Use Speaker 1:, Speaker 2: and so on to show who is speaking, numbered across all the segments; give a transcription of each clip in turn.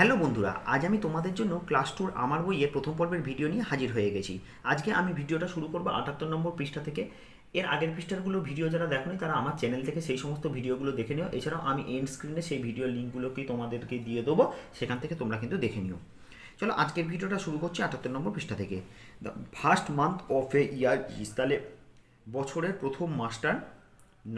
Speaker 1: Hello বন্ধুরা, আজ আমি তোমাদের জন্য ক্লাস টুর আমার বইয়ের প্রথম পর্বের ভিডিও নিয়ে হাজির হয়ে গেছি। আজকে আমি ভিডিওটা শুরু করব আটাত্তর নম্বর পৃষ্ঠা থেকে। এর আগের পৃষ্ঠারগুলো ভিডিও যারা দেখোনি, তারা আমার চ্যানেল থেকে সেই সমস্ত ভিডিওগুলো দেখে নিও। এছাড়াও আমি এন্ড স্ক্রিনে সেই ভিডিও লিঙ্কগুলোকেই তোমাদেরকে দিয়ে দেবো, সেখান থেকে তোমরা কিন্তু দেখে নিও। চলো, আজকের ভিডিওটা শুরু করছি আটাত্তর নম্বর পৃষ্ঠা থেকে। The first month of a year is তাহলে বছরের প্রথম মাসটার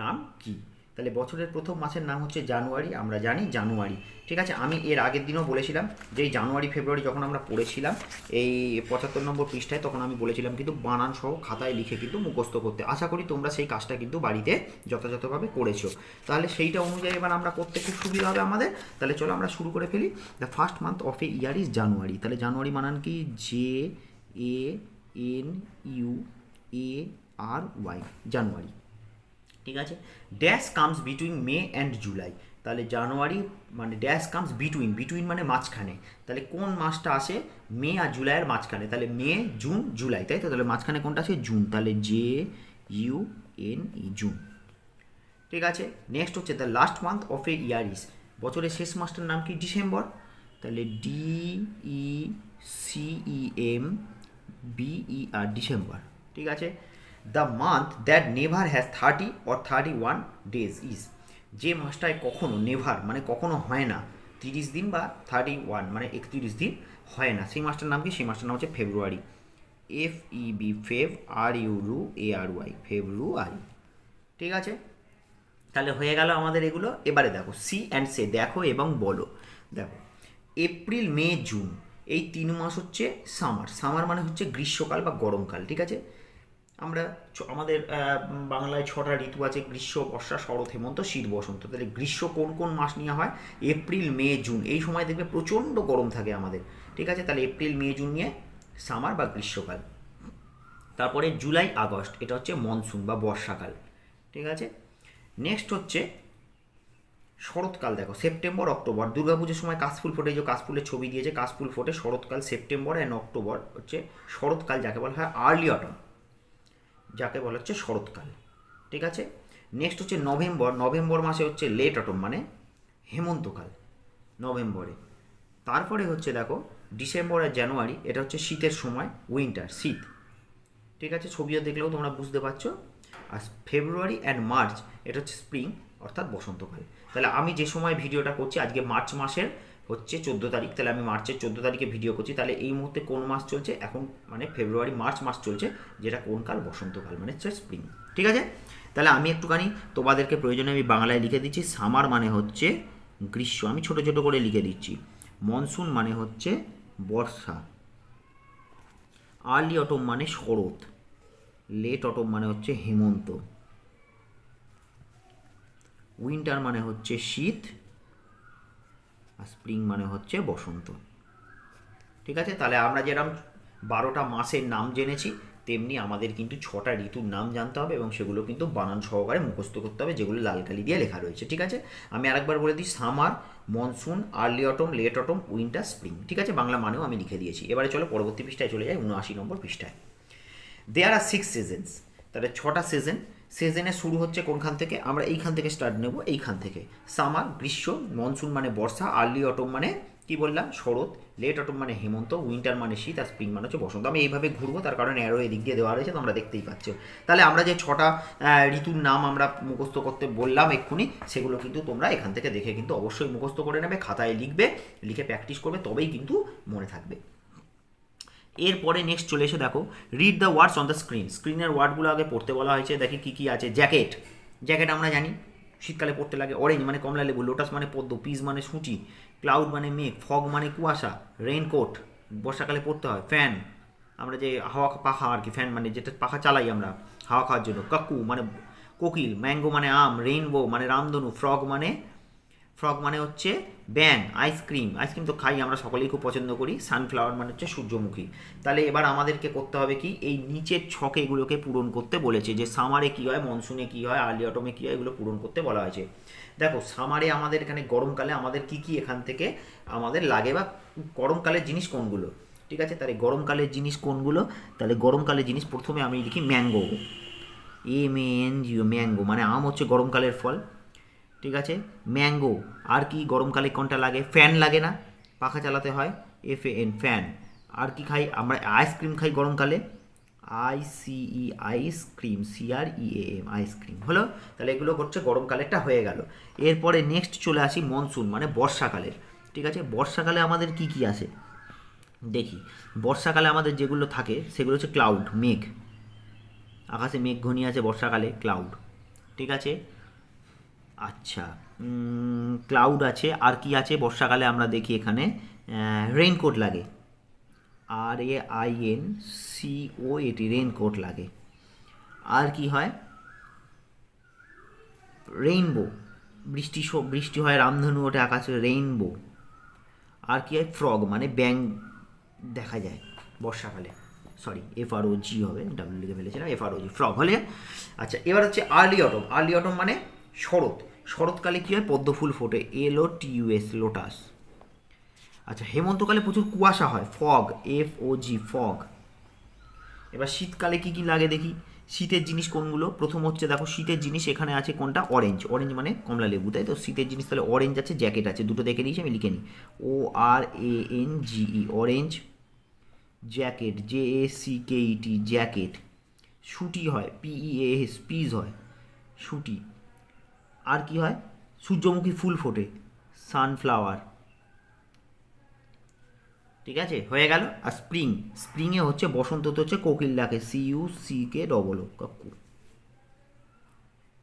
Speaker 1: নাম কি? তাহলে বছরের প্রথম মাসের নাম হচ্ছে জানুয়ারি, আমরা জানি জানুয়ারি। ঠিক আছে? আমি এর আগের দিনও বলেছিলাম যে জানুয়ারি, ফেব্রুয়ারি যখন আমরা পড়েছিলাম, এই পঁচাত্তর নম্বর পৃষ্ঠায় তখন আমি বলেছিলাম কিন্তু বানান সহ খাতায় লিখে কিন্তু মুখস্থ করতে। আশা করি তোমরা সেই কাজটা কিন্তু বাড়িতে যথাযথভাবে করেছ। তাহলে সেইটা অনুযায়ী এবার আমরা করতে খুব সুবিধা হবে আমাদের। তাহলে চলো আমরা শুরু করে ফেলি। The first month of a year is January তাহলে জানুয়ারি মানান কি? J A N U A R Y January ঠিক আছে? Dash comes between May and July তাহলে জানুয়ারি মানে ড্যাশ কামস বিটুইন বিটুইন মানে মাঝখানে। তাহলে কোন মাসটা আসে? মে আর জুলাইয়ের মাঝখানে। তাহলে মে জুন জুলাই তাই তো? তাহলে মাঝখানে কোনটা আছে জুন তাহলে J U N E June ঠিক আছে? নেক্সট হচ্ছে the last month of a year is বছরের শেষ মাসটার নাম কি? ডিসেম্বর তাহলে ডি ই সিই এম বিই আর ডিসেম্বর ঠিক আছে? The month that never has thirty or thirty one days is যে মাসটায় কখনো নেভার মানে কখনো হয় না, তিরিশ দিন বা থার্টি ওয়ান মানে একত্রিশ দিন হয় না। সেই মাসটার নাম কি? সেই মাসটার নাম হচ্ছে ফেব্রুয়ারি এফ ই বি ফেভ আর ইউ রু এ আর ওয়াই ফেব্রুয়ারি ঠিক আছে? তাহলে হয়ে গেল আমাদের এগুলো। এবারে দেখো সি অ্যান্ড সে দেখো এবং বলো। দেখো এপ্রিল মে জুন এই তিন মাস হচ্ছে সামার সামার মানে হচ্ছে গ্রীষ্মকাল বা গরমকাল, ঠিক আছে? আমরা আমাদের বাংলায় ছটা ঋতু আছে, গ্রীষ্ম, বর্ষা, শরৎ, হেমন্ত, শীত, বসন্ত। তাহলে গ্রীষ্ম কোন কোন মাস নেওয়া হয়? April, May, June. এই সময় দেখবে প্রচণ্ড গরম থাকে আমাদের। ঠিক আছে? তাহলে এপ্রিল, মে, জুন নিয়ে সামার বা গ্রীষ্মকাল। তারপরে জুলাই, আগস্ট। এটা হচ্ছে মনসুন বা বর্ষাকাল। ঠিক আছে? নেক্সট হচ্ছে শরৎকাল। দেখো, সেপ্টেম্বর, অক্টোবর। দুর্গাপুজোর সময় কাশফুল ফোটে। যে কাশফুলের ছবি দিয়েছে, কাশফুল ফোটে শরৎকাল, সেপ্টেম্বর অ্যান্ড অক্টোবর হচ্ছে শরৎকাল, যাকে বলা হয় আর্লি অটম। যাকে বলা হচ্ছে শরৎকাল। ঠিক আছে? নেক্সট হচ্ছে নভেম্বর। নভেম্বর মাসে হচ্ছে লেট অটম মানে হেমন্তকাল, নভেম্বরে। তারপরে হচ্ছে দেখো ডিসেম্বর আর জানুয়ারি এটা হচ্ছে শীতের সময় উইন্টার শীত। ঠিক আছে? ছবিও দেখলেও তোমরা বুঝতে পারছ। আর ফেব্রুয়ারি অ্যান্ড মার্চ এটা হচ্ছে স্প্রিং অর্থাৎ বসন্তকাল। তাহলে আমি যে সময় ভিডিওটা করছি, আজকে মার্চ মাসের হচ্ছে চোদ্দ তারিখ, তাহলে আমি মার্চের চোদ্দ তারিখে ভিডিও করছি। তাহলে এই মুহূর্তে কোন মাস চলছে? এখন মানে ফেব্রুয়ারি, মার্চ মাস চলছে, যেটা কোন কাল? বসন্তকাল মানে হচ্ছে স্প্রিং ঠিক আছে? তাহলে আমি একটুখানি তোমাদেরকে প্রয়োজনে আমি বাংলায় লিখে দিচ্ছি সামার মানে হচ্ছে গ্রীষ্ম। আমি ছোট ছোট করে লিখে দিচ্ছি। মনসুন মানে হচ্ছে বর্ষা। আর্লি অটম মানে শরৎ। লেট অটম মানে হচ্ছে হেমন্ত। উইন্টার মানে হচ্ছে শীত। আর স্প্রিং মানে হচ্ছে বসন্ত। ঠিক আছে? তাহলে আমরা যেরকম বারোটা মাসের নাম জেনেছি, তেমনি আমাদের কিন্তু ছটা ঋতুর নাম জানতে হবে এবং সেগুলো কিন্তু বানান সহকারে মুখস্থ করতে হবে, যেগুলো লাল কালি দিয়ে লেখা রয়েছে। ঠিক আছে? আমি আরেকবার বলে দিই, summer, monsoon, early autumn, late autumn, winter, spring. ঠিক আছে? বাংলা মানেও আমি লিখে দিয়েছি। এবারে চলো পরবর্তী পৃষ্ঠায় চলে যাই, উনআশি নম্বর পৃষ্ঠায়। দেয়ার আর সিক্স সিজনস তাহলে ছটা সিজন সিজনে শুরু হচ্ছে কোনখান থেকে? আমরা এইখান থেকে স্টার্ট নেব, এইখান থেকে। সামার গ্রীষ্ম মনসুন মানে বর্ষা আর্লি অটম মানে কি বললাম? শরৎ লেট অটম মানে হেমন্ত উইন্টার মানে শীত আর স্প্রিং মানে হচ্ছে বসন্ত। আমি এইভাবে ঘুরবো, তার কারণে অ্যারো এদিক দিয়ে দেওয়া রয়েছে, তোমরা দেখতেই পাচ্ছ। তাহলে আমরা যে ছটা ঋতুর নাম আমরা মুখস্থ করতে বললাম এক্ষুনি, সেগুলো কিন্তু তোমরা এখান থেকে দেখে কিন্তু অবশ্যই মুখস্থ করে নেবে, খাতায় লিখবে, লিখে প্র্যাকটিস করবে, তবেই কিন্তু মনে থাকবে। এরপরে নেক্সট চলে এসে দেখো read the words on the screen স্ক্রিনের ওয়ার্ডগুলো আগে পড়তে বলা হয়েছে, দেখি কী কী আছে। জ্যাকেট জ্যাকেট আমরা জানি, শীতকালে পড়তে লাগে অরেঞ্জ মানে কমলা লেবু লোটাস মানে পদ্ম পিস মানে সূচি ক্লাউড মানে মেঘ ফগ মানে কুয়াশা রেইনকোট বর্ষাকালে পড়তে হয় ফ্যান আমরা যে হাওয়া পাখা আর কি ফ্যান মানে যেটা পাখা চালাই আমরা, হাওয়া খাওয়ার জন্য। কাকু মানে কোকিল ম্যাঙ্গো মানে আম রেইনবো মানে রামধনু ফ্রগ মানে ফ্রগ মানে হচ্ছে ব্যাং আইসক্রিম আইসক্রিম তো খাই, আমরা সকলেই খুব পছন্দ করি। সানফ্লাওয়ার মানে হচ্ছে সূর্যমুখী। তাহলে এবার আমাদেরকে করতে হবে কি? এই নিচের ছকে এগুলোকে পূরণ করতে বলেছে যে সামারে কী হয় মনসুনে কী হয় আর্লি অটমে কী হয়, এগুলো পূরণ করতে বলা হয়েছে। দেখো সামারে আমাদের এখানে গরমকালে আমাদের কি কি এখান থেকে আমাদের লাগে বা গরমকালের জিনিস কোনগুলো? ঠিক আছে? তাহলে গরমকালের জিনিস কোনগুলো? তাহলে গরমকালের জিনিস প্রথমে আমি লিখি mango. M A N G O mango. মানে আম হচ্ছে গরমকালের ফল। ঠিক আছে? ম্যাঙ্গো আর কি গরমকালে কোনটা লাগে? ফ্যান লাগে না? পাখা চালাতে হয় এফ এন ফ্যান আর কি খাই? আমরা আইসক্রিম খাই গরমকালে I C ice cream C R E M ice cream হলো? তাহলে এগুলো হচ্ছে গরমকালেরটা হয়ে গেল। এরপরে নেক্সট চলে আসি মনসুন মানে বর্ষাকালের ঠিক আছে? বর্ষাকালে আমাদের কি কি আছে দেখি। বর্ষাকালে আমাদের যেগুলো থাকে, সেগুলো হচ্ছে ক্লাউড মেঘ। আকাশে মেঘ ঘনিয়ে আছে বর্ষাকালে ক্লাউড ঠিক আছে? আচ্ছা ক্লাউড আছে, আর কি আছে? বর্ষাকালে আমরা দেখি এখানে। রেইনকোট লাগে। R A I N C O A T raincoat লাগে। আর কি হয়? রেইনবো বৃষ্টি বৃষ্টি হয় রামধনু ওঠে আকাশে রেইনবো আর কি হয়? ফ্রগ মানে ব্যাং দেখা যায় বর্ষাকালে। সরি এফ আর ও জি হবে ডাব্লিউ লিখে ফেলেছিলাম এফ আর ও জি ফ্রগ হলে আচ্ছা এবার হচ্ছে আর্লি অটম আর্লি অটম মানে শরৎ। শরৎকালে কী হয়? পদ্ম ফুল ফোটে। L O T U S lotus. আচ্ছা হেমন্তকালে প্রচুর কুয়াশা হয়। Fog F O G fog. এবার শীতকালে কি কি লাগে দেখি? শীতের জিনিস কোনগুলো? প্রথম হচ্ছে দেখো, শীতের জিনিস এখানে আছে কোনটা? অরেঞ্জ। অরেঞ্জ মানে কমলা লেবু, তাই তো? শীতের জিনিস তাহলে অরেঞ্জ আছে, জ্যাকেট আছে, দুটো দেখে নিয়েছি, আমি লিখে নিই। O R A N G E orange jacket J A C K E T jacket. শুটি হয় পিই এস পিস হয়। শুটি আর কি হয়? সূর্যমুখী ফুল ফোটে সানফ্লাওয়ার ঠিক আছে? হয়ে গেল। আর স্প্রিং স্প্রিংয়ে হচ্ছে বসন্ত, তো হচ্ছে কোকিল ডাকে। C U C K double O cuckoo.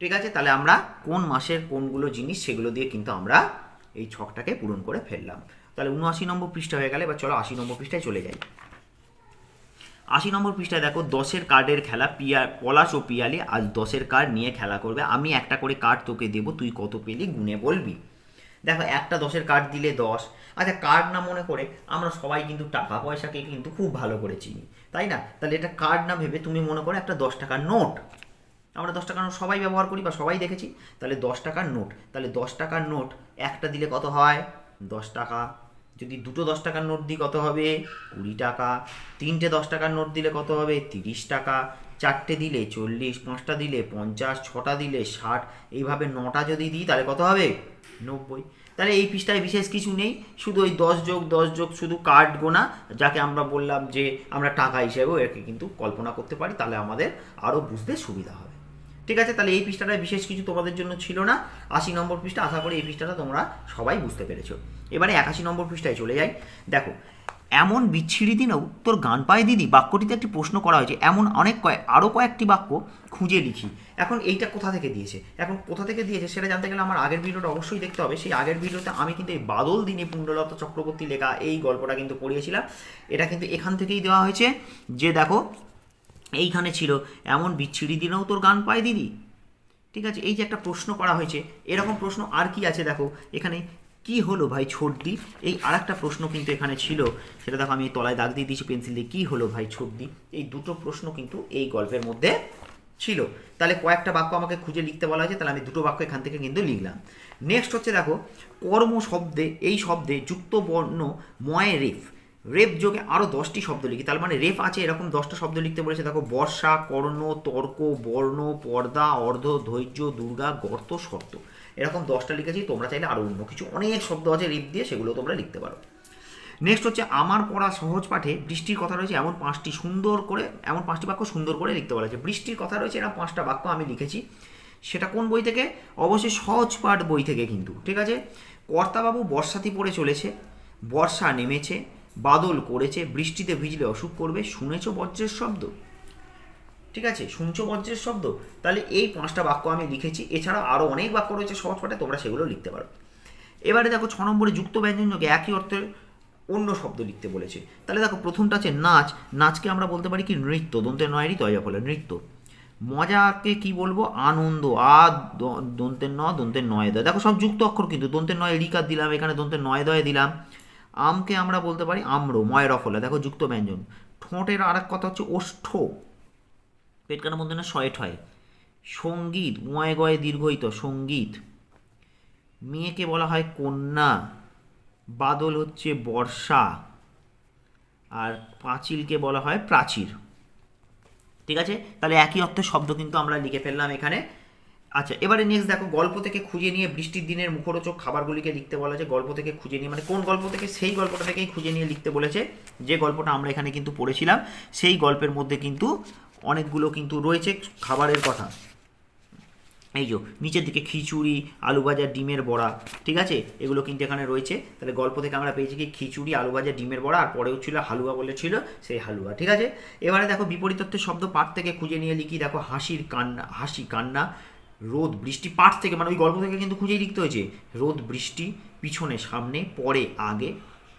Speaker 1: ঠিক আছে? তাহলে আমরা কোন মাসের কোনগুলো জিনিস সেগুলো দিয়ে কিন্তু আমরা এই ছকটাকে পূরণ করে ফেললাম। তাহলে উনআশি নম্বর পৃষ্ঠা হয়ে গেলে, এবার চলো আশি নম্বর পৃষ্ঠায় চলে যাই। আশি নম্বর পৃষ্ঠায় দেখো, দশের কার্ডের খেলা, পিয়া, পলাশ ও পিয়ালি, আজ দশের কার্ড নিয়ে খেলা করবে। আমি একটা করে কার্ড তোকে দেবো, তুই কত পেলি গুনে বলবি। দেখো, একটা দশের কার্ড দিলে দশ। আচ্ছা কার্ড না মনে করে আমরা সবাই কিন্তু টাকা পয়সাকে কিন্তু খুব ভালো করে চিনি, তাই না? তাহলে এটা কার্ড না ভেবে তুমি মনে করো একটা দশ টাকার নোট। আমরা দশ টাকার নোট সবাই ব্যবহার করি বা সবাই দেখেছি, তাহলে দশ টাকার নোট। তাহলে দশ টাকার নোট একটা দিলে কত হয়? দশ টাকা। যদি দুটো দশ টাকার নোট দিই কত হবে? কুড়ি টাকা। তিনটে দশ টাকার নোট দিলে কত হবে? তিরিশ টাকা। চারটে দিলে চল্লিশ, পাঁচটা দিলে পঞ্চাশ, ছটা দিলে ষাট। এইভাবে নটা যদি দিই তাহলে কত হবে? নব্বই। তাহলে এই পৃষ্ঠায় বিশেষ কিছু নেই। শুধু ওই দশ যোগ দশ যোগ শুধু কার্ড গোনা, যাকে আমরা বললাম যে আমরা টাকা হিসেবেও একে কিন্তু কল্পনা করতে পারি। তাহলে আমাদের আরও বুঝতে সুবিধা হবে। ঠিক আছে? তাহলে এই পৃষ্ঠাটায় বিশেষ কিছু তোমাদের জন্য ছিল না। আশি নম্বর পৃষ্ঠা, আশা করি এই পৃষ্ঠাটা তোমরা সবাই বুঝতে পেরেছ। এবারে একাশি নম্বর পৃষ্ঠায় চলে যাই। দেখো, এমন বিচ্ছিরি দিনেও তোর গান পায় দিদি, বাক্যটিতে একটি প্রশ্ন করা হয়েছে। এমন অনেক কয়েক আরও কয়েকটি বাক্য খুঁজে লিখি। এখন এইটা কোথা থেকে দিয়েছে? এখন কোথা থেকে দিয়েছে সেটা জানতে গেলে আমার আগের ভিডিওটা অবশ্যই দেখতে হবে। সেই আগের ভিডিওতে আমি কিন্তু এই বাদল দিনে পুণ্ডলতা চক্রবর্তী লেখা এই গল্পটা কিন্তু পড়িয়েছিলাম। এটা কিন্তু এখান থেকেই দেওয়া হয়েছে। যে দেখো এইখানে ছিল এমন বিচ্ছিরি দিনেও তোর গান পায় দিদি। ঠিক আছে? এই যে একটা প্রশ্ন করা হয়েছে, এরকম প্রশ্ন আর কি আছে দেখো? এখানে কি হলো ভাই ছোটদি এই আর একটা প্রশ্ন কিন্তু এখানে ছিল, সেটা দেখো আমি তলায় দাগ দিয়ে দিয়েছি, পেন্সিল দিয়ে। কী হলো ভাই ছোটদি এই দুটো প্রশ্ন কিন্তু এই গল্পের মধ্যে ছিল। তাহলে কয়েকটা বাক্য আমাকে খুঁজে লিখতে বলা হয়েছে, তাহলে আমি দুটো বাক্য এখান থেকে কিন্তু লিখলাম। নেক্সট হচ্ছে দেখো কর্ম শব্দে এই শব্দে যুক্ত বর্ণ ময় রেফ। রেফ যোগে আরও দশটি শব্দ লিখি। তার মানে রেপ আছে, এরকম দশটা শব্দ লিখতে বলেছে। দেখো, বর্ষা, কর্ণ, তর্ক, বর্ণ, পর্দা, অর্ধ, ধৈর্য, দুর্গা, গর্ত, শর্ত। এরকম দশটা লিখেছি, তোমরা চাইলে আরও অন্য কিছু অনেক শব্দ আছে রেপ দিয়ে, সেগুলো তোমরা লিখতে পারো। নেক্সট হচ্ছে, আমার পড়া সহজ পাঠে বৃষ্টির কথা রয়েছে, এমন পাঁচটি সুন্দর করে, এমন পাঁচটি বাক্য সুন্দর করে লিখতে বলা হয়েছে। বৃষ্টির কথা রয়েছে, এরকম পাঁচটা বাক্য আমি লিখেছি। সেটা কোন বই থেকে? অবশ্যই সহজ পাঠ বই থেকে কিন্তু, ঠিক আছে? কর্তাবাবু বর্ষাতি পড়ে চলেছে, বর্ষা নেমেছে বাদল করেছে, বৃষ্টিতে ভিজলে অসুখ করবে, শুনেছ বজ্রের শব্দ? ঠিক আছে, শুনছো বজ্রের শব্দ? তাহলে এই পাঁচটা বাক্য আমি লিখেছি, এছাড়াও আরও অনেক বাক্য রয়েছে সহজ পাঠে, তোমরা সেগুলো লিখতে পারো। এবারে দেখো, ছ নম্বরে যুক্ত ব্যঞ্জন যোগে একই অর্থের অন্য শব্দ লিখতে বলেছে। তাহলে দেখো, প্রথমটা আছে নাচ, নাচকে আমরা বলতে পারি কি? নৃত্য দন্তের নয়েরই তয়া ফলে, নৃত্য। মজাকে কি বলব? আনন্দ, আ দন্তের ন দন্তের নয় দয়। দেখো, সব যুক্ত অক্ষর কিন্তু দন্তের নয় রিকার দিলাম, এখানে দন্তের নয় দয় দিলাম। আমকে আমরা বলতে পারি আম্র ময়ের ফলে দেখো যুক্ত ব্যঞ্জন। ঠোঁটের আর এক কথা হচ্ছে ওষ্ঠ। পেট কাটা মধ্যে না শয়ে ঠয় সংগীত ময় গয়ে দীর্ঘইত সংগীত। মেয়েকে বলা হয় কন্যা। বাদল হচ্ছে বর্ষা। আর পাঁচিলকে বলা হয় প্রাচীর। ঠিক আছে? তাহলে একই অর্থের শব্দ কিন্তু আমরা লিখে ফেললাম এখানে। আচ্ছা এবারে নেক্সট দেখো, গল্প থেকে খুঁজে নিয়ে বৃষ্টির দিনের মুখরোচক খাবারগুলিকে লিখতে বলা হয়েছে। গল্প থেকে খুঁজে নিয়ে মানে কোন গল্প থেকে? সেই গল্পটা থেকেই খুঁজে নিয়ে লিখতে বলেছে। যে গল্পটা আমরা এখানে কিন্তু পড়েছিলাম, সেই গল্পের মধ্যে কিন্তু অনেকগুলো কিন্তু রয়েছে খাবারের কথা। এই যে, নিচের দিকে খিচুড়ি আলু ভাজা ডিমের বড়া, ঠিক আছে? এগুলো কিন্তু এখানে রয়েছে। তাহলে গল্প থেকে আমরা পেয়েছি কি? খিচুড়ি আলু ভাজা ডিমের বড়া, আর পরেও ছিল হালুয়া বলে ছিল সেই হালুয়া, ঠিক আছে? এবারে দেখো বিপরীতত্বের শব্দ পাঠ থেকে খুঁজে নিয়ে লিখি, দেখো, হাসির কান্না, হাসি কান্না। রোদ, বৃষ্টি পাঠ থেকে মানে ওই গল্প থেকে কিন্তু খুঁজেই লিখতে হয়েছে। রোদ, বৃষ্টি, পিছনে, সামনে, পরে, আগে,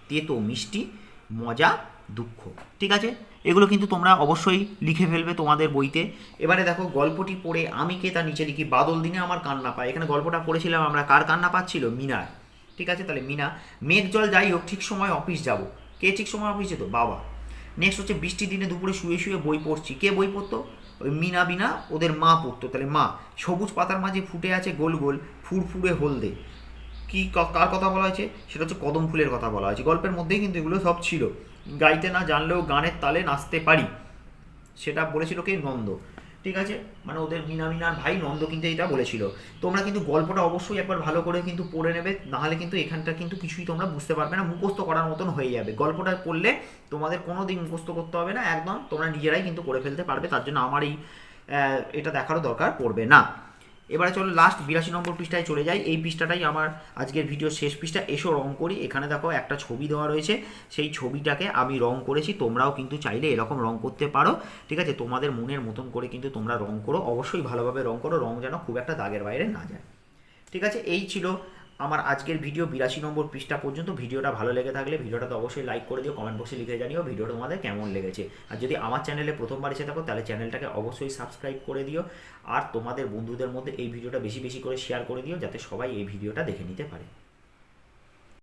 Speaker 1: তেতো, মিষ্টি, মজা, দুঃখ। ঠিক আছে? এগুলো কিন্তু তোমরা অবশ্যই লিখে ফেলবে তোমাদের বইতে। এবারে দেখো, গল্পটি পড়ে আমি কে তার নিচে লিখি, বাদল দিনে আমার কান্না পায়। এখানে গল্পটা পড়েছিলাম আমরা, কার কান্না পাচ্ছিল? মিনার ঠিক আছে? তাহলে মিনা। মেঘ, জল, যাই হোক, ঠিক সময় অফিস যাব। কে ঠিক সময় অফিস? যেত বাবা। নেক্সট হচ্ছে, বৃষ্টির দিনে দুপুরে শুয়ে শুয়ে বই পড়ছি। কে বই পড়তো? ওই মিনা বিনা ওদের মা পড়তো, তাহলে মা। সবুজ পাতার মাঝে ফুটে আছে গোল গোল, ফুরফুরে হলদে। কি কার কথা বলা হয়েছে? সেটা হচ্ছে কদম ফুলের কথা বলা হয়েছে। গল্পের মধ্যেই কিন্তু এগুলো সব ছিল। গাইতে না জানলেও গানের তালে নাচতে পারি। সেটা বলেছিল কে? নন্দ। ঠিক আছে? মানে ওদের মিনা মিনার ভাই নন্দ কিন্তু এটা বলেছিল। তোমরা কিন্তু গল্পটা অবশ্যই একবার ভালো করে কিন্তু পড়ে নেবে, নাহলে কিন্তু এখানটা কিন্তু কিছুই তোমরা বুঝতে পারবে না, মুখস্থ করার মতন হয়ে যাবে। গল্পটা পড়লে তোমাদের কোনো দিন মুখস্থ করতে হবে না, একদম তোমরা নিজেরাই কিন্তু করে ফেলতে পারবে, তার জন্য আমার এই এটা দেখারও দরকার পড়বে না। এবারে চলো লাস্ট বিরাশি নম্বর পৃষ্ঠায় চলে যাই। এই পৃষ্ঠাটাই আমার আজকের ভিডিও শেষ পৃষ্ঠা। এসো রং করি। এখানে দেখো একটা ছবি দেওয়া রয়েছে। সেই ছবিটাকে আমি রং করেছি। তোমরাও কিন্তু চাইলে এরকম রং করতে পারো। ঠিক আছে? তোমাদের মনের মতন করে কিন্তু তোমরা রং করো। অবশ্যই ভালোভাবে রং করো। রং যেন খুব একটা দাগের বাইরে না যায়। ঠিক আছে? এই ছিল আমার আজকের ভিডিও বিরাশি নম্বর পৃষ্ঠা পর্যন্ত ভিডিওটা ভালো লেগে থাকলে ভিডিওটা তো অবশ্যই লাইক করে দিও কমেন্ট বক্সে লিখে জানিও ভিডিওটা তোমাদের কেমন লেগেছে। আর যদি আমার চ্যানেলে প্রথমবার এসে থাকো, তাহলে চ্যানেলটাকে অবশ্যই সাবস্ক্রাইব করে দিও। আর তোমাদের বন্ধুদের মধ্যে এই ভিডিওটা বেশি বেশি করে শেয়ার করে দিও, যাতে সবাই এই ভিডিওটা দেখে নিতে পারে।